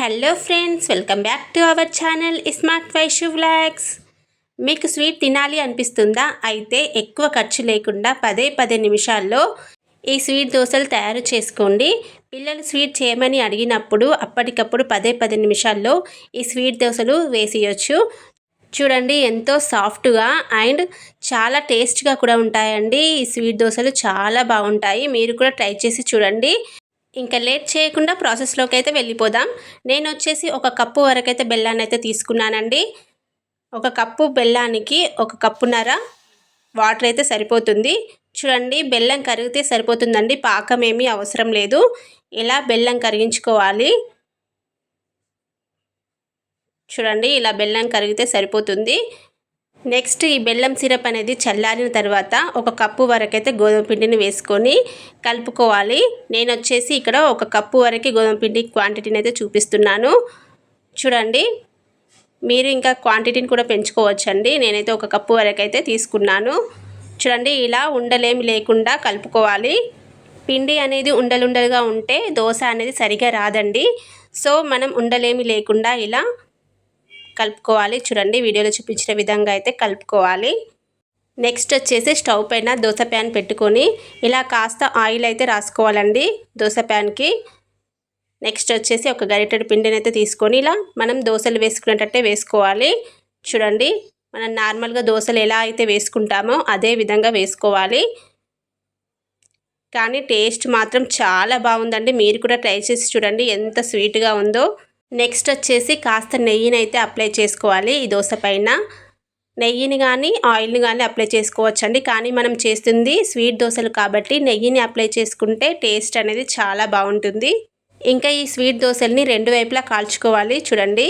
Hello friends welcome back to our channel smart Vaishu vlogs మీకు sweet తినాలి అనిపిస్తుందా? అయితే ఎక్కువ ఖర్చు లేకుండా పదే పదే నిమిషాల్లో ఈ స్వీట్ దోశలు తయారు చేసుకోండి. పిల్లలు స్వీట్ చేయమని అడిగినప్పుడు అప్పటికప్పుడు పదే పది నిమిషాల్లో ఈ స్వీట్ దోశలు వేసేయచ్చు. చూడండి ఎంతో సాఫ్ట్గా అండ్ చాలా టేస్ట్గా కూడా ఉంటాయండి. ఈ స్వీట్ దోశలు చాలా బాగుంటాయి. మీరు కూడా ట్రై చేసి చూడండి. ఇంకా లేట్ చేయకుండా ప్రాసెస్లోకి అయితే వెళ్ళిపోదాం. నేను వచ్చేసి ఒక కప్పు వరకైతే బెల్లాన్ని అయితే తీసుకున్నానండి. ఒక కప్పు బెల్లానికి ఒక కప్పున్నర వాటర్ అయితే సరిపోతుంది. చూడండి బెల్లం కరిగితే సరిపోతుందండి. పాకం ఏమీ అవసరం లేదు. ఇలా బెల్లం కరిగించుకోవాలి? చూడండి ఇలా బెల్లం కరిగితే సరిపోతుంది. నెక్స్ట్ ఈ బెల్లం సిరప్ అనేది చల్లారిన తర్వాత ఒక కప్పు వరకైతే గోధుమ పిండిని వేసుకొని కలుపుకోవాలి. నేను వచ్చేసి ఇక్కడ ఒక కప్పు వరకు గోధుమ పిండి క్వాంటిటీని అయితే చూపిస్తున్నాను. చూడండి. మీరు ఇంకా క్వాంటిటీని కూడా పెంచుకోవచ్చండి. నేనైతే ఒక కప్పు వరకు అయితే తీసుకున్నాను. చూడండి ఇలా ఉండలేమి లేకుండా కలుపుకోవాలి. పిండి అనేది ఉండలుండలుగా ఉంటే దోశ అనేది సరిగా రాదండి. సో మనం ఉండలేమి లేకుండా ఇలా కలుపుకోవాలి. చూడండి వీడియోలో చూపించిన విధంగా అయితే కలుపుకోవాలి. నెక్స్ట్ వచ్చేసి స్టవ్ పైన దోశ ప్యాన్ పెట్టుకొని ఇలా కాస్త ఆయిల్ అయితే రాసుకోవాలండి దోశ ప్యాన్కి. నెక్స్ట్ వచ్చేసి ఒక గరిటెడు పిండిని అయితే తీసుకొని ఇలా మనం దోశలు వేసుకునేటట్టే వేసుకోవాలి. చూడండి మనం నార్మల్గా దోశలు ఎలా అయితే వేసుకుంటామో అదే విధంగా వేసుకోవాలి. కానీ టేస్ట్ మాత్రం చాలా బాగుందండి. మీరు కూడా ట్రై చేసి చూడండి ఎంత స్వీట్గా ఉందో. నెక్స్ట్ వచ్చేసి కాస్త నెయ్యిని అయితే అప్లై చేసుకోవాలి ఈ దోశ పైన. నెయ్యిని కానీ ఆయిల్ని కానీ అప్లై చేసుకోవచ్చండి. కానీ మనం చేస్తుంది స్వీట్ దోశలు కాబట్టి నెయ్యిని అప్లై చేసుకుంటే టేస్ట్ అనేది చాలా బాగుంటుంది. ఇంకా ఈ స్వీట్ దోశల్ని రెండు వైపులా కాల్చుకోవాలి చూడండి.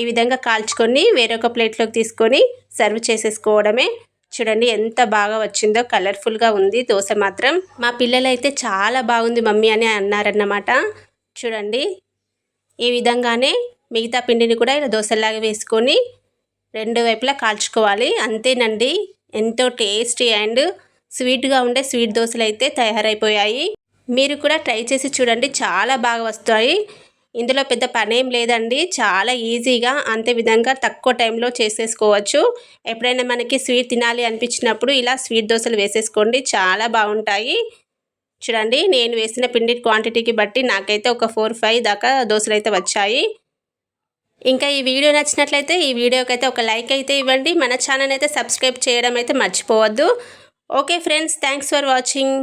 ఈ విధంగా కాల్చుకొని వేరొక ప్లేట్లోకి తీసుకొని సర్వ్ చేసేసుకోవడమే. చూడండి ఎంత బాగా వచ్చిందో కలర్ఫుల్గా ఉంది దోశ మాత్రం. మా పిల్లలైతే చాలా బాగుంది మమ్మీ అని అన్నారన్నమాట. చూడండి. ఈ విధంగానే మిగతా పిండిని కూడా ఇలా దోశలాగా వేసుకొని రెండు వైపులా కాల్చుకోవాలి. అంతేనండి. ఎంతో టేస్టీ అండ్ స్వీట్గా ఉండే స్వీట్ దోశలు అయితే తయారైపోయాయి. మీరు కూడా ట్రై చేసి చూడండి. చాలా బాగా వస్తాయి. ఇందులో పెద్ద పనేం లేదండి. చాలా ఈజీగా అంతే విధంగా తక్కువ టైంలో చేసేసుకోవచ్చు. ఎప్పుడైనా మనకి స్వీట్ తినాలి అనిపించినప్పుడు ఇలా స్వీట్ దోశలు వేసేసుకోండి. చాలా బాగుంటాయి. చూడండి నేను వేసిన పిండి క్వాంటిటీకి బట్టి నాకైతే ఒక ఫోర్ ఫైవ్ దాకా దోశలు అయితే వచ్చాయి. ఇంకా ఈ వీడియో నచ్చినట్లయితే ఈ వీడియోకి అయితే ఒక లైక్ అయితే ఇవ్వండి. మన ఛానల్ అయితే సబ్స్క్రైబ్ చేయడం అయితే మర్చిపోవద్దు. Okay friends thanks for watching